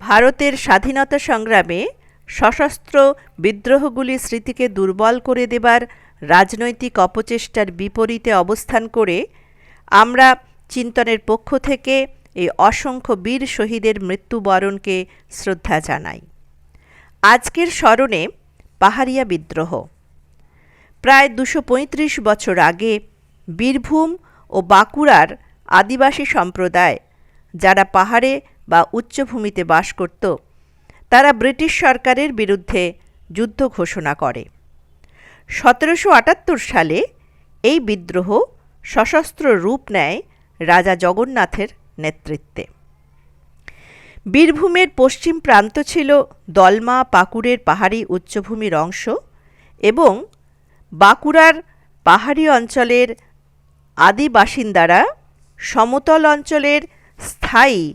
ভারতের স্বাধীনতা সংগ্রামে সশস্ত্র বিদ্রোহগুলির স্মৃতিকে দুর্বল করে দেবার রাজনৈতিক অপচেষ্টার বিপরীতে অবস্থান করে, আমরা চিন্তনের পক্ষ থেকে এই অসংখ্য বীর শহীদের মৃত্যুবরণকে শ্রদ্ধা জানাই। আজকের স্মরণে পাহাড়িয়া বিদ্রোহ। প্রায় দুশো বছর আগে বীরভূম ও বাঁকুড়ার আদিবাসী সম্প্রদায় যারা পাহাড়ে বা উচ্চভূমিতে বাস করত, তারা ব্রিটিশ সরকারের বিরুদ্ধে যুদ্ধ ঘোষণা করে। সতেরোশো আটাত্তর সালে এই বিদ্রোহ সশস্ত্র রূপ নেয় রাজা জগন্নাথের নেতৃত্বে। বীরভূমের পশ্চিম প্রান্ত ছিল দলমা পাকুড়ের পাহাড়ি উচ্চভূমির অংশ এবং বাঁকুড়ার পাহাড়ি অঞ্চলের আদি বাসিন্দারা সমতল অঞ্চলের স্থায়ী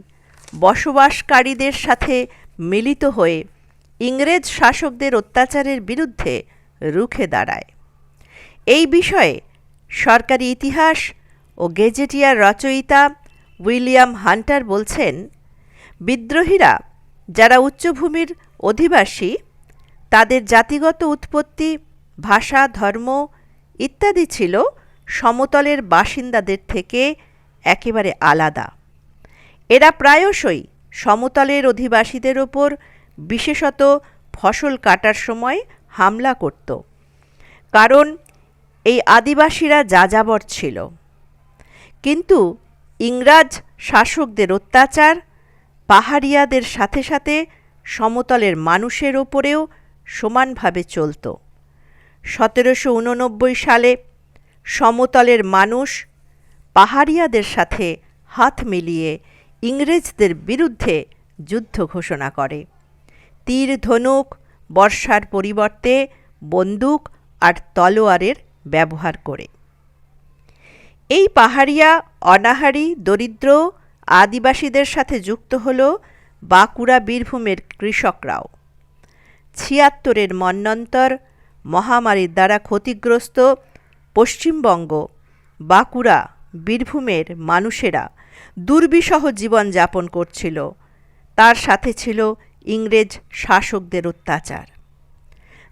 বসবাসকারীদের সাথে মিলিত হয়ে ইংরেজ শাসকদের অত্যাচারের বিরুদ্ধে রুখে দাঁড়ায়। এই বিষয়ে সরকারি ইতিহাস ও গেজেটিয়ার রচয়িতা উইলিয়াম হান্টার বলছেন, বিদ্রোহীরা যারা উচ্চভূমির অধিবাসী, তাদের জাতিগত উৎপত্তি, ভাষা, ধর্ম ইত্যাদি ছিল সমতলের বাসিন্দাদের থেকে একেবারে আলাদা। এরা প্রায়শই সমতলের অধিবাসীদের ওপর, বিশেষত ফসল কাটার সময় হামলা করত। কারণ এই আদিবাসীরা যাযাবর ছিল। কিন্তু ইংরাজ শাসকদের অত্যাচার, পাহাড়িয়াদের সাথে সাথে সমতলের মানুষের ওপরেও সমানভাবে চলত। সতেরোশো উননব্বই সালে সমতলের মানুষ পাহাড়িয়াদের সাথে হাত মিলিয়ে ইংরেজদের বিরুদ্ধে যুদ্ধ ঘোষণা করে। তীর ধনুক, বর্ষার পরিবর্তে বন্দুক আর তলোয়ারের ব্যবহার করে। এই পাহাড়িয়া, অনাহারি, দরিদ্র আদিবাসীদের সাথে যুক্ত হল বাঁকুড়া বীরভূমের কৃষকরাও। ছিয়াত্তরের মন্বন্তর মহামারীর দ্বারা ক্ষতিগ্রস্ত পশ্চিমবঙ্গ বাঁকুড়া বীরভূমের মানুষেরা দুর্বিষহ জীবনযাপন করছিল। তার সাথে ছিল ইংরেজ শাসকদের অত্যাচার।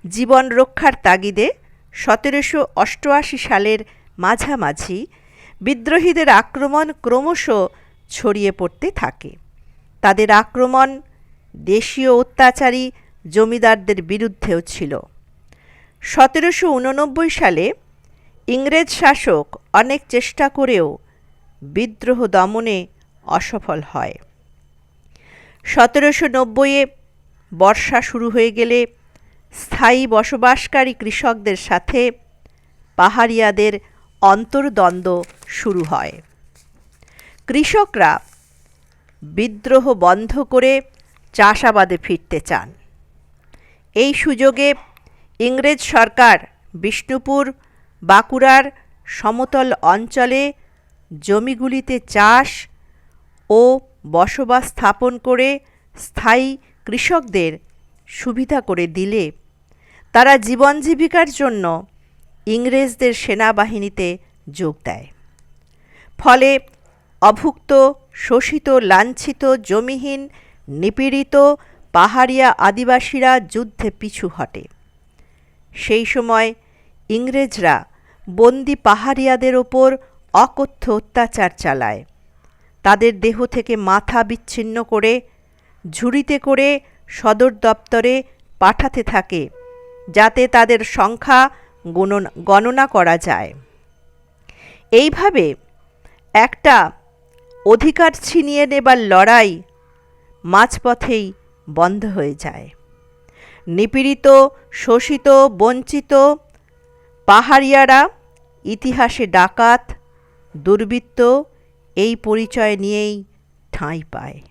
জীবন রক্ষার তাগিদে সতেরোশো অষ্টআশি সালের মাঝামাঝি বিদ্রোহীদের আক্রমণ ক্রমশ ছড়িয়ে পড়তে থাকে। তাদের আক্রমণ দেশীয় অত্যাচারী জমিদারদের বিরুদ্ধেও ছিল। সতেরোশো উননব্বই সালে ইংরেজ শাসক অনেক চেষ্টা করেও বিদ্রোহ দমনে অসফল হয়। সতেরোশো নব্বইয়ে বর্ষা শুরু হয়ে গেলে স্থায়ী বসবাসকারী কৃষকদের সাথে পাহাড়িয়াদের অন্তর্দ্বন্দ্ব শুরু হয়। কৃষকরা বিদ্রোহ বন্ধ করে চাষাবাদে ফিরতে চান। এই সুযোগে ইংরেজ সরকার বিষ্ণুপুর, বাঁকুড়ার সমতল অঞ্চলে জমিগুলিতে চাষ ও বসবাস স্থাপন করে স্থায়ী কৃষকদের সুবিধা করে দিলে তারা জীবন জীবিকার জন্য ইংরেজদের সেনাবাহিনীতে যোগ দেয়। ফলে অভুক্ত, শোষিত, লাঞ্ছিত, জমিহীন, নিপীড়িত, পাহাড়িয়া আদিবাসীরা যুদ্ধে পিছু হটে। সেই সময় ইংরেজরা বন্দি পাহাড়িয়াদের ওপর অকথ্য অত্যাচার চালায়। তাদের দেহ থেকে মাথা বিচ্ছিন্ন করে, ঝুড়িতে করে সদর দপ্তরে পাঠাতে থাকে, যাতে তাদের সংখ্যা গণনা করা যায়। এইভাবে একটা অধিকার ছিনিয়ে নেবার লড়াই মাঝপথেই বন্ধ হয়ে যায়। নিপীড়িত, শোষিত, বঞ্চিত পাহাড়িয়ারা ইতিহাসে ডাকাত দুর্বৃত্ত এই পরিচয় নিয়েই ঠাঁই পায়।